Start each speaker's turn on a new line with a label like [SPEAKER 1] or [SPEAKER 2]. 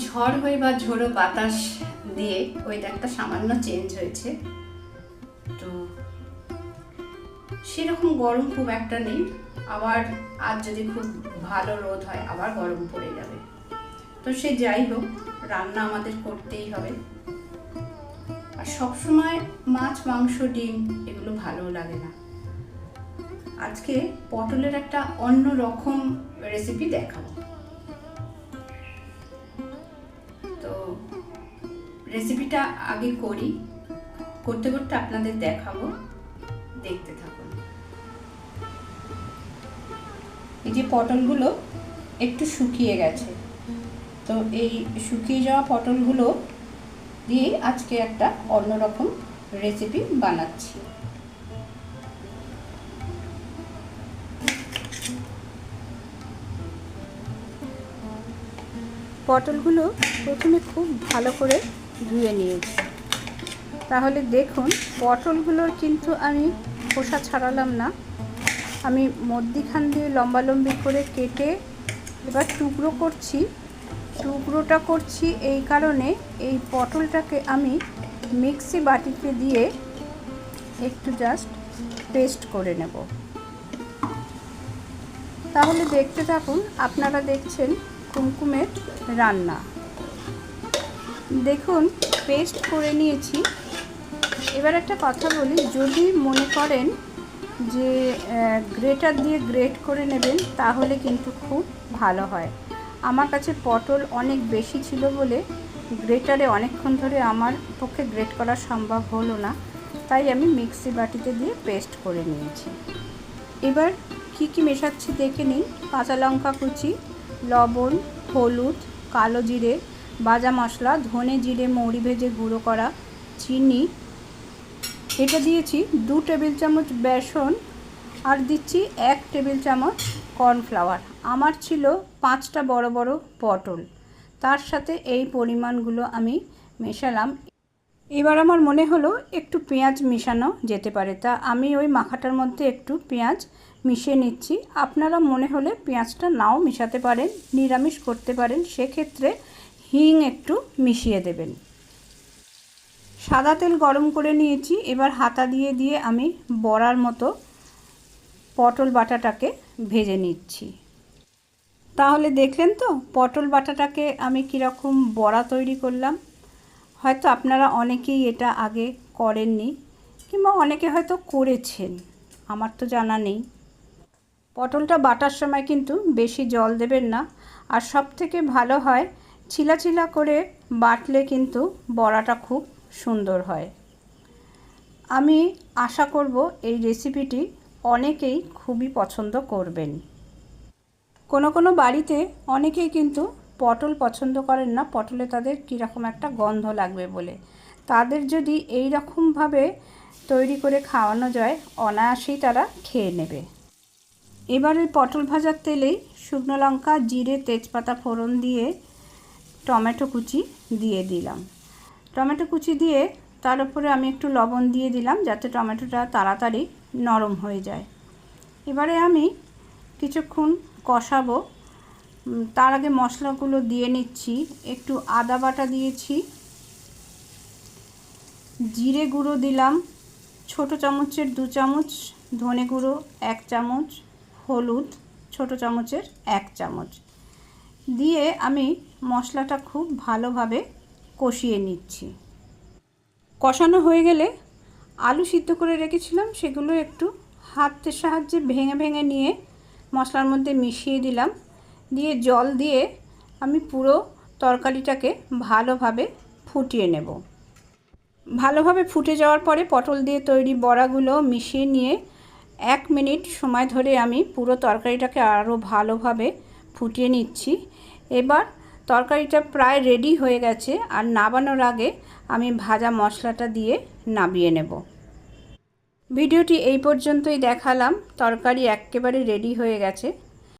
[SPEAKER 1] ঝড় হয়ে বা ঝোড়ো বাতাস দিয়ে ওয়েদারটা সামান্য চেঞ্জ হয়েছে। তো সেরকম গরম খুব একটা নেই। আবার আজ যদি খুব ভালো রোদ হয়, আবার গরম পড়ে যাবে। তো সে যাই হোক, রান্না আমাদের করতেই হবে। আর সবসময় মাছ, মাংস, ডিম এগুলো ভালো লাগে না। আজকে পটলের একটা অন্য রকম রেসিপি দেখাবো। রেসিপিটা আগে করি। করতে করতে আপনাদের দেখাবো। দেখতে থাকুন। এই যে পটলগুলো একটু শুকিয়ে গেছে। তো এই শুকিয়ে যাওয়া পটলগুলো দিয়ে আজকে একটা অন্যরকম রেসিপি বানাচ্ছি। পটলগুলো প্রথমে খুব ভালো করে ধুয়ে নিয়েছি। তাহলে দেখুন, পটলগুলোর কিন্তু আমি খোসা ছাড়ালাম না। আমি মধ্যিখান দিয়ে লম্বালম্বি করে কেটে এবার টুকরো করছি। টুকরোটা করছি এই কারণে এই পটলটাকে আমি মিক্সি বাটিতে দিয়ে একটু জাস্ট পেস্ট করে নেব। তাহলে দেখতে থাকুন, আপনারা দেখছেন কুমকুমের রান্না। দেখুন পেস্ট করে নিয়েছি। এবার একটা কথা বলি, যদি মনে করেন যে গ্রেটার দিয়ে গ্রেট করে নেবেন, তাহলে কিন্তু খুব ভালো হয়। আমার কাছে পটল অনেক বেশি ছিল বলে গ্রেটারে অনেকক্ষণ ধরে আমার পক্ষে গ্রেট করা সম্ভব হলো না। তাই আমি মিক্সি বাটিতে দিয়ে পেস্ট করে নিয়েছি। এবার কি কি মেশাচ্ছি দেখে নিন। কাঁচা লঙ্কা কুচি, লবণ, হলুদ, কালো জিরে বাজা মশলা, ধনে জিরে, মৌরি ভেজে গুঁড়ো করা চিনি। এটা দিয়েছি দু টেবিল চামচ বেসন আর দিচ্ছি এক টেবিল চামচ কর্নফ্লাওয়ার। আমার ছিল পাঁচটা বড় বড় পটল। তার সাথে এই পরিমাণগুলো আমি মেশালাম। এবার আমার মনে হলো একটু পেঁয়াজ মেশানো যেতে পারে। তা আমি ওই মাখাটার মধ্যে একটু পেঁয়াজ মিশিয়ে নিচ্ছি। আপনারা মনে হলে পেঁয়াজটা নাও মেশাতে পারেন, নিরামিষ করতে পারেন। সেক্ষেত্রে হিং একটু মিশিয়ে দেবেন। সাদা তেল গরম করে নিয়েছি, এবার হাতা দিয়ে দিয়ে আমি বড়ার মতো পটল বাটাটাকে ভেজে নিচ্ছি। তাহলে দেখলেন তো, পটল বাটাটাকে আমি কীরকম বড়া তৈরি করলাম। হয়তো আপনারা অনেকেই এটা আগে করেননি, কিংবা অনেকে হয়তো করেছেন, আমার তো জানা নেই। পটলটা বাটার সময় কিন্তু বেশি জল দেবেন না, আর সব থেকে ভালো হয় ছিলা ছিলা করে বাটলে কিন্তু বড়াটা খুব সুন্দর হয়। আমি আশা করব এই রেসিপিটি অনেকেই খুবই পছন্দ করবেন। কোনো কোনো বাড়িতে অনেকেই কিন্তু পটল পছন্দ করেন না, পটলে তাদের কীরকম একটা গন্ধ লাগবে বলে। তাদের যদি এই রকমভাবে তৈরি করে খাওয়ানো যায়, অনায়াসেই তারা খেয়ে নেবে। এবার ওই পটল ভাজার তেলেই শুকনো লঙ্কা, জিরে, তেজপাতা ফোড়ন দিয়ে টমেটো কুচি দিয়ে দিলাম। টমেটো কুচি দিয়ে তার উপরে আমি একটু লবণ দিয়ে দিলাম যাতে টমেটোটা তাড়াতাড়ি নরম হয়ে যায়। এবারে আমি কিছুক্ষণ কষাবো। তার আগে মশলাগুলো দিয়ে নিচ্ছি। একটু আদা বাটা দিয়েছি। জিরে গুঁড়ো দিলাম। ছোট চামচের দু চামচ, ধনে গুঁড়ো এক চামচ, হলুদ ছোট চামচের এক চামচ। দিয়ে আমি মশলাটা খুব ভালোভাবে কষিয়ে নিচ্ছি। কষানো হয়ে গেলে আলু সিদ্ধ করে রেখেছিলাম, সেগুলো একটু হাতের সাহায্যে ভেঙে ভেঙে নিয়ে মশলার মধ্যে মিশিয়ে দিলাম। দিয়ে জল দিয়ে আমি পুরো তরকারিটাকে ভালোভাবে ফুটিয়ে নেব। ভালোভাবে ফুটে যাওয়ার পরে পটল দিয়ে তৈরি বড়াগুলো মিশিয়ে নিয়ে এক মিনিট সময় ধরে আমি পুরো তরকারিটাকে আরও ভালোভাবে ফুটিয়ে নিচ্ছি। এবার তরকারিটা প্রায় রেডি হয়ে গেছে আর নাবানোর আগে আমি ভাজা মশলাটা দিয়ে নাবিয়ে নেব। ভিডিওটি এই পর্যন্তই দেখালাম। তরকারি একেবারে রেডি হয়ে গেছে।